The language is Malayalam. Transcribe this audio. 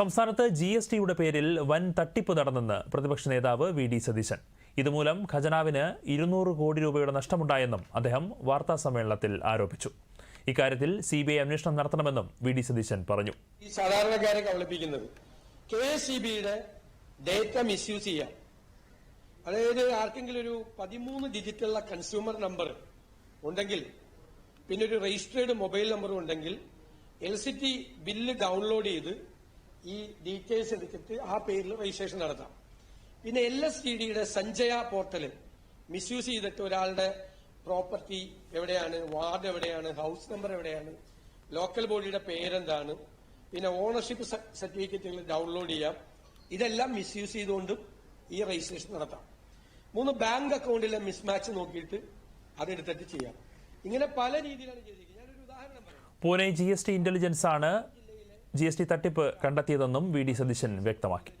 സംസ്ഥാനത്ത് ജി എസ് ടിയുടെ പേരിൽ വൻ തട്ടിപ്പ് നടന്നെന്ന് പ്രതിപക്ഷ നേതാവ് വി ഡി സതീശൻ. ഇതുമൂലം ഖജനാവിന് ഇരുന്നൂറ് കോടി രൂപയുടെ നഷ്ടമുണ്ടായെന്നും അദ്ദേഹം വാർത്താ സമ്മേളനത്തിൽ ആരോപിച്ചു. ഇക്കാര്യത്തിൽ സി ബി ഐ അന്വേഷണം നടത്തണമെന്നും വി ഡി സതീശൻ പറഞ്ഞു. ഈ സാധാരണക്കാരെ കബളിപ്പിക്കുന്നത് കെ എസ് സി ബിയുടെ ഡേറ്റ മിസ്യൂസ് ചെയ്യാം അതായത് ആർക്കെങ്കിലും ഒരു പതിമൂന്ന് ഡിജിറ്റുള്ള കൺസ്യൂമർ നമ്പർ ഉണ്ടെങ്കിൽ പിന്നെ ഒരു രജിസ്റ്റേർഡ് മൊബൈൽ നമ്പർ ഉണ്ടെങ്കിൽ L C T bill download ചെയ്ത് ഈ ഡീറ്റെയിൽസ് എടുത്തിട്ട് ആ പേരിൽ രജിസ്ട്രേഷൻ നടത്താം. പിന്നെ എൽ എസ് ടി ഡിയുടെ സഞ്ജയ പോർട്ടൽ മിസ്യൂസ് ചെയ്തിട്ട് ഒരാളുടെ പ്രോപ്പർട്ടി എവിടെയാണ് വാർഡ് എവിടെയാണ് ഹൗസ് നമ്പർ എവിടെയാണ് ലോക്കൽ ബോഡിയുടെ പേരെന്താണ് പിന്നെ ഓണർഷിപ്പ് സർട്ടിഫിക്കറ്റുകൾ ഡൗൺലോഡ് ചെയ്യാം. ഇതെല്ലാം മിസ്യൂസ് ചെയ്തുകൊണ്ടും ഈ രജിസ്ട്രേഷൻ നടത്താം. മൂന്ന് ബാങ്ക് അക്കൗണ്ടിലെ മിസ്മാച്ച് നോക്കിയിട്ട് അതെടുത്തിട്ട് ചെയ്യാം. ഇങ്ങനെ പല രീതിയിലാണ് ചെയ്തിരിക്കുന്നത്. ഞാനൊരു ഉദാഹരണം പറയാം. Pune G S T intelligence ആണ് ജി എസ് ടി തട്ടിപ്പ് കണ്ടെത്തിയതെന്നും വി ഡി സതീശൻ വ്യക്തമാക്കി.